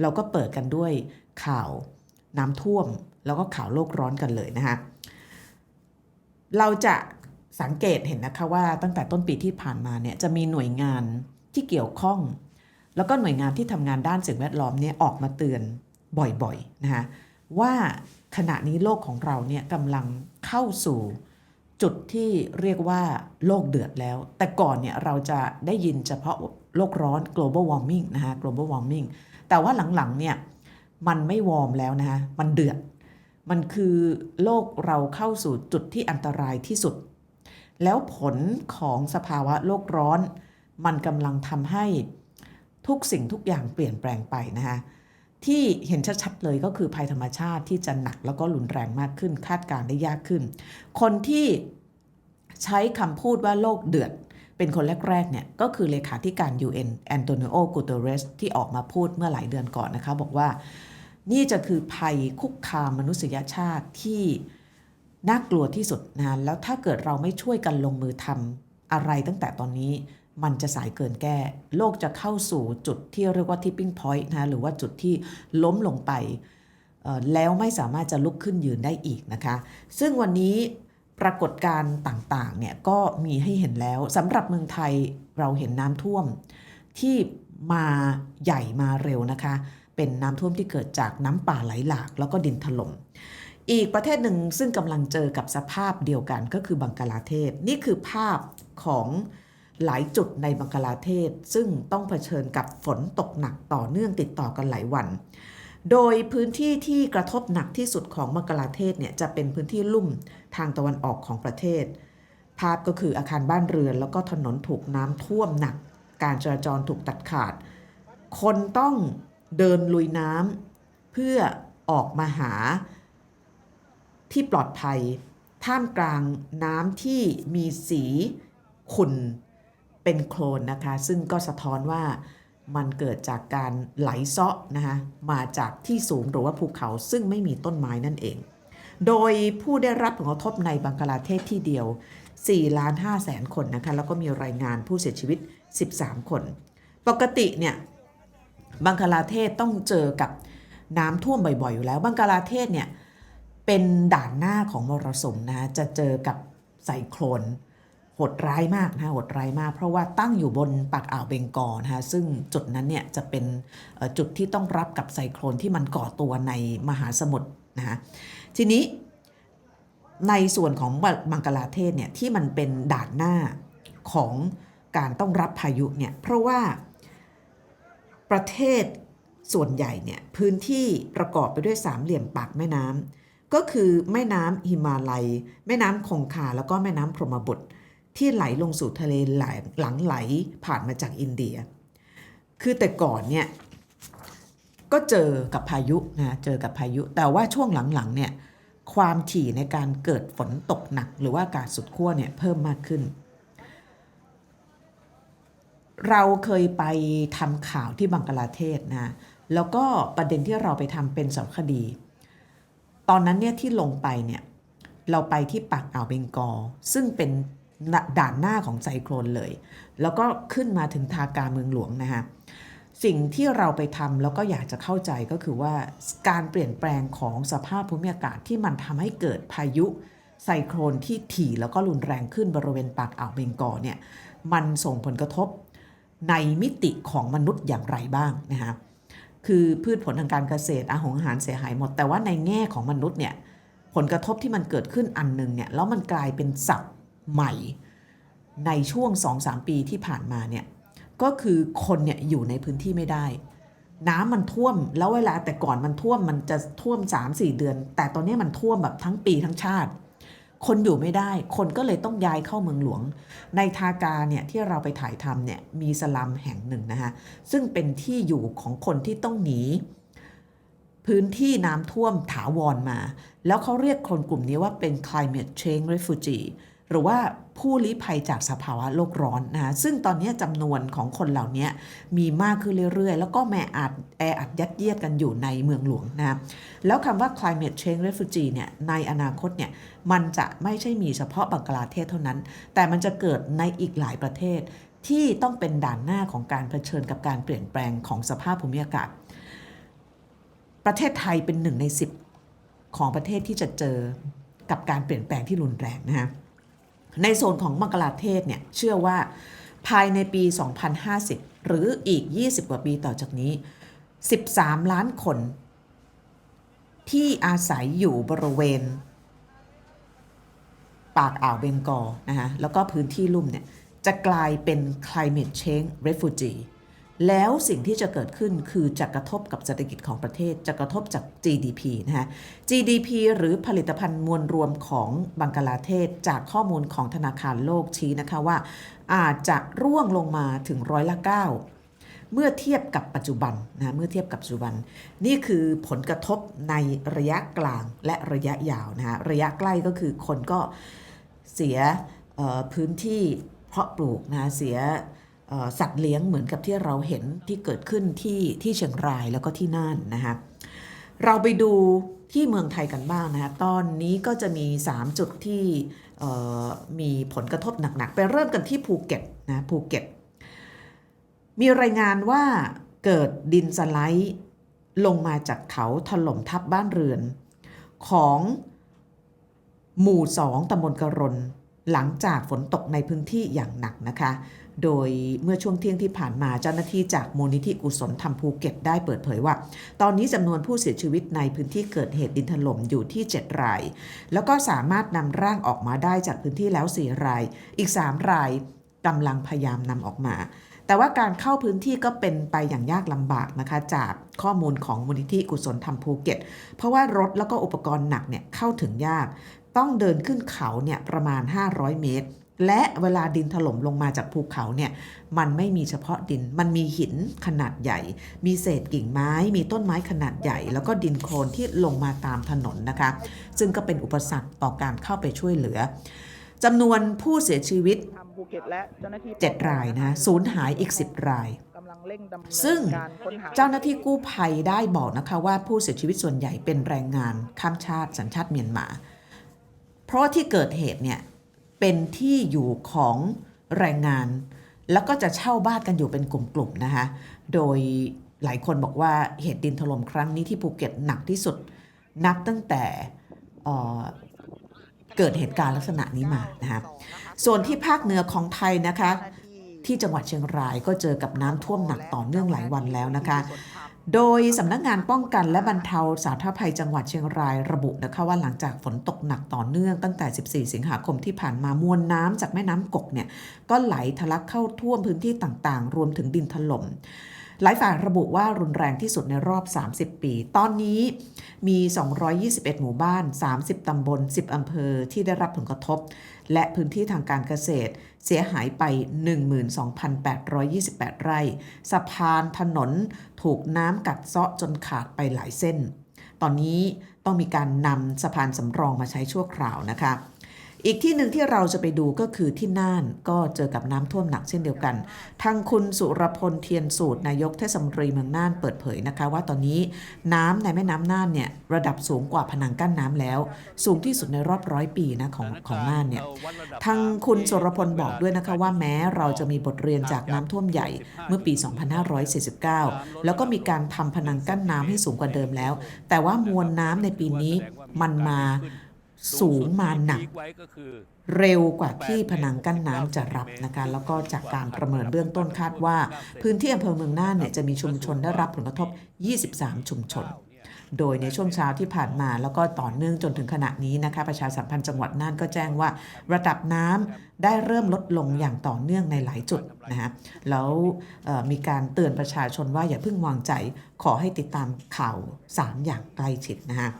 เราก็เปิดกันด้วยข่าวน้ำท่วม แล้วก็ข่าวโลกร้อนกันเลยนะคะเราจะสังเกตเห็นนะคะว่าตั้งแต่ต้นปีที่ผ่านมาเนี่ยจะมีหน่วยงานที่เกี่ยวข้อง แล้วก็หน่วยงานที่ทำงานด้านสิ่งแวดล้อมเนี่ยออกมาเตือนบ่อยๆนะคะว่าขณะนี้โลกของเราเนี่ยกำลังเข้าสู่จุดที่เรียกว่าโลกเดือดแล้ว แต่ก่อนเนี่ยเราจะได้ยินเฉพาะโลกร้อน global warming นะคะ global warming แต่ว่าหลังๆเนี่ยมันไม่วอร์มแล้วนะคะมันเดือด มันคือโลกเราเข้าสู่จุดที่อันตรายที่สุด แล้วผลของสภาวะโลกร้อน มันกำลังทำให้ทุกสิ่งทุกอย่างเปลี่ยนแปลงไปนะคะที่เห็นชัดๆเลยก็คือภัยธรรมชาติที่จะหนักแล้วก็รุนแรงมากขึ้น คาดการได้ยากขึ้น คนที่ใช้คำพูดว่าโลกเดือด เป็นคนแรกๆเนี่ยก็คือเลขาธิการ UN แอนโตนิโอกูเตเรสที่ออกมาพูดเมื่อหลายเดือนก่อนนะคะ บอกว่านี่จะคือภัยคุกคามมนุษยชาติที่น่ากลัวที่สุดนะแล้วถ้าเกิดเราไม่ช่วยกันลงมือทำอะไรตั้งแต่ตอนนี้มันจะสายเกินแก้ โลกจะเข้าสู่จุดที่เรียกว่า tipping point นะหรือว่าจุดที่ล้มลงไปแล้วไม่สามารถจะลุกขึ้นยืนได้อีกนะคะ ซึ่งวันนี้ ปรากฏการณ์ต่างๆเนี่ยก็มีให้เห็นแล้วสำหรับเมืองไทยเราเห็นน้ำท่วมที่มาใหญ่มาเร็วนะคะ เป็นน้ำท่วมที่เกิดจากน้ำป่าไหลหลาก แล้วก็ดินถล่มอีกประเทศหนึ่งซึ่งกำลังเจอกับสภาพเดียวกันก็คือบังกลาเทศ นี่คือภาพของหลายจุดในบังกลาเทศ ซึ่งต้องเผชิญกับฝนตกหนักต่อเนื่องติดต่อกันหลายวัน โดยพื้นที่ที่กระทบหนักที่สุดของบังกลาเทศเนี่ยจะเป็นพื้นที่ลุ่มทางตะวันออกของประเทศ ภาพก็คืออาคารบ้านเรือน แล้วก็ถนนถูกน้ำท่วมหนัก การจราจรถูกตัดขาด คนต้องเดินลุยน้ำเพื่อออกมาหาที่ปลอดภัย ท่ามกลางน้ำที่มีสีขุ่นเป็นโคลนนะคะ ซึ่งก็สะท้อนว่า มันเกิดจากการไหลเซาะนะคะมาจากที่สูงหรือว่าภูเขาซึ่งไม่มีต้นไม้นั่นเอง โดยผู้ได้รับผลกระทบในบังกลาเทศที่เดียว4ล้าน5แสนคนนะคะแล้วก็มีรายงานผู้เสียชีวิต 13 คน ปกติเนี่ยบังกลาเทศต้องเจอกับน้ำท่วมบ่อยๆอยู่แล้ว บังกลาเทศเนี่ยเป็นด่านหน้าของมรสุมนะจะเจอกับไซโคลน โหดร้ายมากนะโหดร้ายมาก เพราะว่าตั้งอยู่บนปากอ่าวเบงกอลนะคะซึ่งจุดนั้นเนี่ยจะเป็นจุดที่ต้องรับกับไซโคลนที่มันก่อตัวในมหาสมุทรนะคะทีนี้ในส่วนของบังกลาเทศเนี่ยที่มันเป็นด่านหน้าของการต้องรับพายุเนี่ยเพราะว่าประเทศส่วนใหญ่เนี่ยพื้นที่ประกอบไปด้วยสามเหลี่ยมปากแม่น้ำก็คือแม่น้ำหิมาลัย แม่น้ำคงคาแล้วก็แม่น้ำพรหมบุตร ที่ไหลลงสู่ทะเลไหลหลังไหลผ่านมาจากอินเดีย คือแต่ก่อนเนี่ยก็เจอกับพายุนะเจอกับพายุ แต่ว่าช่วงหลังๆเนี่ยความถี่ในการเกิดฝนตกหนัก หรือว่าอากาศสุดขั้วเนี่ยเพิ่มมากขึ้น เราเคยไปทำข่าวที่บังกลาเทศนะแล้วก็ประเด็นที่เราไปทำเป็นสารคดี ตอนนั้นเนี่ยที่ลงไปเนี่ยเราไปที่ปากอ่าวเบงกอลซึ่งเป็น ด่านหน้าของไซโคลนเลย แล้วก็ขึ้นมาถึงทากาเมืองหลวงนะคะสิ่งที่เราไปทำแล้วก็อยากจะเข้าใจก็คือว่าการเปลี่ยนแปลงของสภาพภูมิอากาศที่มันทำให้เกิดพายุไซโคลนที่ถี่แล้วก็รุนแรงขึ้นบริเวณปากอ่าวเบงกอลเนี่ยมันส่งผลกระทบในมิติของมนุษย์อย่างไรบ้างนะคะคือพืชผลทางการเกษตรอาหารอาหารเสียหายหมด แต่ว่าในแง่ของมนุษย์เนี่ยผลกระทบที่มันเกิดขึ้นอันหนึ่งเนี่ยแล้วมันกลายเป็นศัพท์ ใหม่ในช่วง 2-3 ปีที่ผ่านมาเนี่ยก็คือคนเนี่ยอยู่ในพื้นที่ไม่ได้ น้ำมันท่วมแล้วเวลาแต่ก่อนมันท่วมมันจะท่วม 3-4 เดือน แต่ตอนนี้มันท่วมแบบทั้งปีทั้งชาติ คนอยู่ไม่ได้ คนก็เลยต้องย้ายเข้าเมืองหลวง ในทากาเนี่ยที่เราไปถ่ายทำเนี่ยมีสลัมแห่งหนึ่งนะคะซึ่งเป็นที่อยู่ของคนที่ต้องหนีพื้นที่น้ำท่วมถาวรมา แล้วเขาเรียกคนกลุ่มนี้ว่าเป็น climate change refugee หรือว่าผู้ลี้ภัยจากสภาวะโลกร้อนนะคะซึ่งตอนนี้จำนวนของคนเหล่านี้มีมากขึ้นเรื่อยๆ แล้วก็แม่อัดแออัดยัดเยียดกันอยู่ในเมืองหลวงนะแล้วคำว่า climate change refugee เนี่ยในอนาคตเนี่ยมันจะไม่ใช่มีเฉพาะบังกลาเทศเท่านั้น แต่มันจะเกิดในอีกหลายประเทศ ที่ต้องเป็นด่านหน้าของการเผชิญกับการเปลี่ยนแปลงของสภาพภูมิอากาศ ประเทศไทยเป็นหนึ่งในสิบของประเทศที่จะเจอกับการเปลี่ยนแปลงที่รุนแรงนะฮะ ในโซนของมังกลาเทศเนี่ยเชื่อว่าภายในปี 2050 หรืออีก 20 กว่าปีต่อจากนี้ 13 ล้านคน ที่อาศัยอยู่บริเวณ ปากอ่าวเบงกอลนะฮะแล้วก็พื้นที่ลุ่มเนี่ยจะกลายเป็น climate change refugee แล้วสิ่งที่จะเกิดขึ้นคือจะกระทบกับเศรษฐกิจของประเทศ จะกระทบจาก GDP นะฮะ GDP หรือผลิตภัณฑ์มวลรวมของบังกลาเทศจากข้อมูลของธนาคารโลกชี้นะคะว่า อาจจะร่วงลงมาถึงร้อยละ9เมื่อเทียบกับปัจจุบันนะเมื่อเทียบกับปัจจุบัน นี่คือผลกระทบในระยะกลางและระยะยาวนะฮะระยะใกล้ก็คือคนก็เสียพื้นที่เพาะปลูกนะเสีย สัตว์เลี้ยงเหมือนกับที่เราเห็นที่เกิดขึ้นที่ที่เชียงรายแล้วก็ที่น่านนะคะเราไปดูที่เมืองไทยกันบ้างนะคะตอนนี้ก็จะมี 3 จุดที่มีผลกระทบหนักๆ ไปเริ่มกันที่ภูเก็ตนะภูเก็ต มีรายงานว่าเกิดดินสไลด์ลงมาจากเขาถล่มทับบ้านเรือน ของหมู่สองตำบลกระรนหลังจากฝนตกในพื้นที่อย่างหนักนะคะ โดยเมื่อช่วงเที่ยงที่ผ่านมาเจ้าหน้าที่จากมูลนิธิกุศลธรรมภูเก็ตได้เปิดเผยว่า ตอนนี้จำนวนผู้เสียชีวิตในพื้นที่เกิดเหตุดินถล่มอยู่ที่ 7 ราย แล้วก็สามารถนำร่างออกมาได้จากพื้นที่แล้ว 4 ราย อีก 3 รายกำลังพยายามนำออกมาแต่ว่าการเข้าพื้นที่ก็เป็นไปอย่างยากลำบากนะคะจากข้อมูลของมูลนิธิกุศลธรรมภูเก็ต เพราะว่ารถแล้วก็อุปกรณ์หนักเนี่ยเข้าถึงยาก ต้องเดินขึ้นเขาเนี่ยประมาณ 500 เมตร และเวลาดินถล่มลงมาจากภูเขาเนี่ยมันไม่มีเฉพาะดิน มันมีหินขนาดใหญ่ มีเศษกิ่งไม้ มีต้นไม้ขนาดใหญ่ แล้วก็ดินโคลนที่ลงมาตามถนนนะคะ ซึ่งก็เป็นอุปสรรคต่อการเข้าไปช่วยเหลือจำนวนผู้เสียชีวิตเก็ตและเจ้าหน้าที่7รายนะสูญหายอีก 10 ราย ซึ่งเจ้าหน้าที่กู้ภัยได้บอกนะคะว่าผู้เสียชีวิตส่วนใหญ่เป็นแรงงานข้ามชาติสัญชาติเมียนมา เพราะว่าที่เกิดเหตุเนี่ย เป็นที่อยู่ของแรงงาน แล้วก็จะเช่าบ้านกันอยู่เป็นกลุ่มๆนะคะโดยหลายคนบอกว่าเหตุดินถล่มครั้งนี้ที่ภูเก็ตหนักที่สุด นับตั้งแต่เกิดเหตุการณ์ลักษณะนี้มานะคะส่วนที่ภาคเหนือของไทยนะคะ ที่จังหวัดเชียงรายก็เจอกับน้ำท่วมหนักต่อเนื่องหลายวันแล้วนะคะ โดยสำนักงานป้องกันและบรรเทาสาธารณภัยจังหวัดเชียงรายระบุนะคะว่าหลังจากฝนตกหนักต่อเนื่องตั้งแต่ 14 สิงหาคมที่ผ่านมามวลน้ำจากแม่น้ำกกเนี่ยก็ไหลทะลักเข้าท่วมพื้นที่ต่างๆ รวมถึงดินถล่มหลายฝ่ายระบุว่ารุนแรงที่สุดในรอบ 30 ปี ตอนนี้มี 221 หมู่บ้าน 30 ตำบล 10 อำเภอที่ได้รับผลกระทบ และพื้นที่ทางการเกษตร เสียหายไป 12,828 ไร่ สะพานถนนถูกน้ำกัดเซาะจนขาดไปหลายเส้น ตอนนี้ต้องมีการนำสะพานสำรองมาใช้ชั่วคราวนะคะ อีกที่หนึ่งที่เราจะไปดูก็คือที่น่านก็เจอกับน้ำท่วมหนักเช่นเดียวกัน ทางคุณสุรพลเทียนสูตรนายกเทศมนตรีเมืองน่านเปิดเผยนะคะ ว่าตอนนี้น้ำในแม่น้ำน่านเนี่ยระดับสูงกว่าผนังกั้นน้ำแล้ว สูงที่สุดในรอบร้อยปีนะของของน่านเนี่ยทางคุณสุรพลบอกด้วยนะคะว่าแม้เราจะมีบทเรียนจากน้ำท่วมใหญ่เมื่อปี 2549 แล้วก็มีการทำพนังกั้นน้ำให้สูงกว่าเดิมแล้ว แต่ว่ามวลน้ำในปีนี้มันมา สูงมาหนัก เร็วกว่าที่พนังกั้นน้ำจะรับนะคะแล้วก็จากการประเมินเบื้องต้นคาดว่า พื้นที่อำเภอเมืองน่านเนี่ยจะมีชุมชนได้รับผลกระทบ 23 ชุมชน โดยในช่วงเช้าที่ผ่านมาแล้วก็ต่อเนื่องจนถึงขณะนี้นะคะประชาสัมพันธ์จังหวัดน่านก็แจ้งว่า ระดับน้ำได้เริ่มลดลงอย่างต่อเนื่องในหลายจุดนะฮะแล้วมีการเตือนประชาชนว่าอย่าเพิ่งวางใจ ขอให้ติดตามข่าวสารอย่างใกล้ชิดนะฮะ